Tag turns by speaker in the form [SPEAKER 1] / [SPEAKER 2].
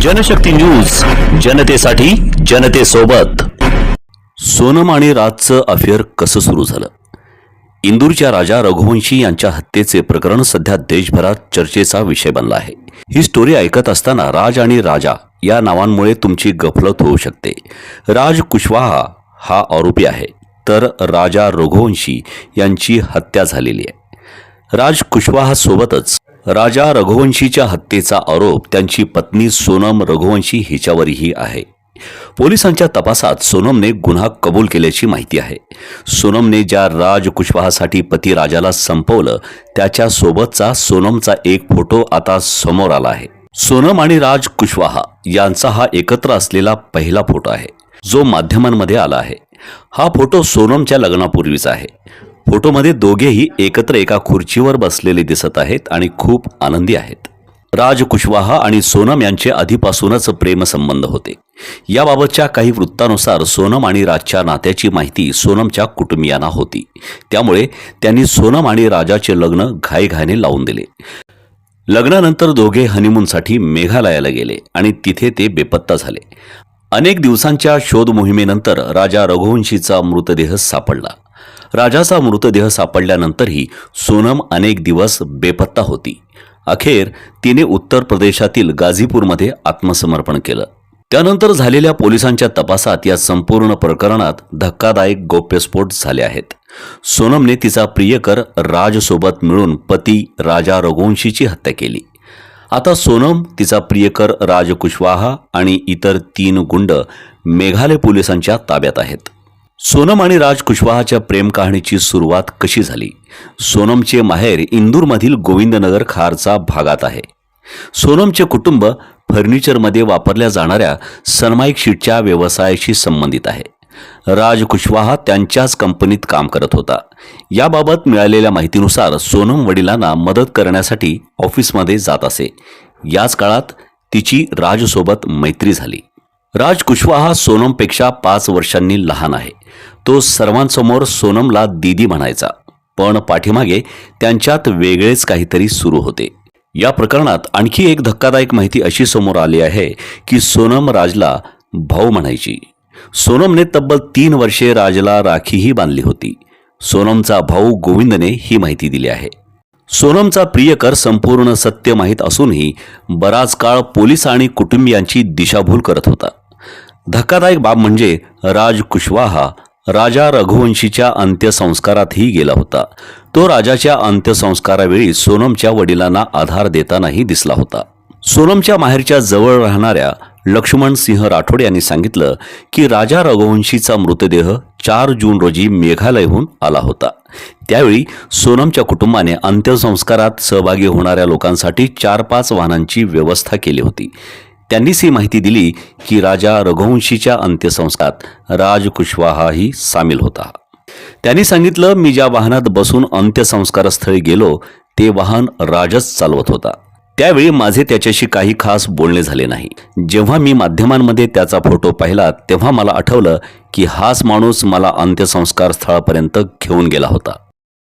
[SPEAKER 1] Janshakti news जनतेसाठी जनतेसोबत. सोनम आणि राजचं अफेअर कसं सुरू झालं? इंदूरच्या राजा रघुवंशी यांच्या हत्येचे प्रकरण सध्या देशभरात चर्चेचा विषय बनला आहे. ही स्टोरी ऐकत असताना राज आणि राजा या नावांमुळे तुमची गफलत होऊ शकते. राज कुशवाहा हा आरोपी आहे. तर राजा रघुवंशी यांची हत्या झालेली आहे. राज कुशवाहा सोबतच राजा रघुवंशीच्या हत्येचा आरोप त्यांची पत्नी सोनम रघुवंशी हिच्यावरही आहे. पोलिसांच्या तपासात सोनमने गुन्हा कबूल केल्याची माहिती आहे. सोनमने ज्या राज कुशवाहासाठी पती राजाला संपवलं त्याच्यासोबतचा सोनमचा एक फोटो आता समोर आला आहे. सोनम आणि राज कुशवाहा यांचा हा एकत्र असलेला पहिला फोटो आहे जो माध्यमांमध्ये आला आहे. हा फोटो सोनमच्या लग्नापूर्वीचा आहे. फोटोमध्ये दोघेही एकत्र एका खुर्चीवर बसलेले दिसत आहेत आणि खूप आनंदी आहेत. राज कुशवाहा आणि सोनम यांचे आधीपासूनच प्रेमसंबंध होते. याबाबतच्या काही वृत्तानुसार सोनम आणि राजच्या नात्याची माहिती सोनमच्या कुटुंबियांना होती. त्यामुळे त्यांनी सोनम आणि राजाचे लग्न घाईघाईने लावून दिले. लग्नानंतर दोघे हनीमूनसाठी मेघालयाला गेले आणि तिथे ते बेपत्ता झाले. अनेक दिवसांच्या शोध मोहिमेनंतर राजा रघुवंशीचा मृतदेह सापडला. राजाचा मृतदेह सापडल्यानंतरही सोनम अनेक दिवस बेपत्ता होती. अखेर तिने उत्तर प्रदेशातील गाझीपूरमध्ये आत्मसमर्पण केलं. त्यानंतर झालेल्या पोलिसांच्या तपासात या संपूर्ण प्रकरणात धक्कादायक गोप्यस्फोट झाले आहेत. सोनमने तिचा प्रियकर राजसोबत मिळून पती राजा रघुवंशीची हत्या केली. आता सोनम तिचा प्रियकर राज कुशवाहा आणि इतर तीन गुंड मेघालय पोलिसांच्या ताब्यात आहेत. सोनम आणि राज कुशवाहाच्या प्रेम कहाणीची सुरुवात कशी झाली? सोनमचे माहेर इंदूरमधील गोविंदनगर खारचा भागात आहे. सोनमचे कुटुंब फर्निचरमध्ये वापरल्या जाणाऱ्या सनमाईक शीटच्या व्यवसायाशी संबंधित आहे. राज कुशवाहा त्यांच्याच कंपनीत काम करत होता. याबाबत मिळालेल्या माहितीनुसार सोनम वडिलांना मदत करण्यासाठी ऑफिसमध्ये जात असे. याच काळात तिची राजसोबत मैत्री झाली. राज कुशवाहा सोनमपेक्षा पाच वर्षांनी लहान आहे. तो सर्वांसमोर सोनमला दीदी म्हणायचा. पण पाठीमागे त्यांच्यात वेगळेच काहीतरी सुरू होते. या प्रकरणात आणखी एक धक्कादायक माहिती अशी समोर आली आहे की सोनम राजला भाऊ म्हणायची. सोनमने तब्बल तीन वर्षे राजला राखीही बांधली होती. सोनमचा भाऊ गोविंदने ही माहिती दिली आहे. सोनमचा प्रियकर संपूर्ण सत्य माहीत असूनही बराच काळ पोलीस आणि कुटुंबियांची दिशाभूल करत होता. धक्कादायक बाब म्हणजे राज कुशवाहा राजा रघुवंशीच्या अंत्यसंस्कारातही गेला होता. तो राजाच्या अंत्यसंस्कारावेळी सोनमच्या वडिलांना आधार देतानाही दिसला होता. सोनमच्या माहेरच्या जवळ राहणाऱ्या लक्ष्मण सिंह राठोड यांनी सांगितलं की राजा रघुवंशीचा मृतदेह चार जून रोजी मेघालयहून आला होता. त्यावेळी सोनमच्या कुटुंबाने अंत्यसंस्कारात सहभागी होणाऱ्या लोकांसाठी चार पाच वाहनांची व्यवस्था केली होती. त्यांनीच ही माहिती दिली की राजा रघुवंशीच्या अंत्यसंस्कारात राज कुशवाहाही सामील होता. त्यांनी सांगितलं मी ज्या वाहनात बसून अंत्यसंस्कारस्थळी गेलो ते वाहन राजच चालवत होता. त्यावेळी माझे त्याच्याशी काही खास बोलणे झाले नाही. जेव्हा मी माध्यमांमध्ये त्याचा फोटो पाहिला तेव्हा मला आठवलं की हाच माणूस मला अंत्यसंस्कार स्थळापर्यंत घेऊन गेला होता.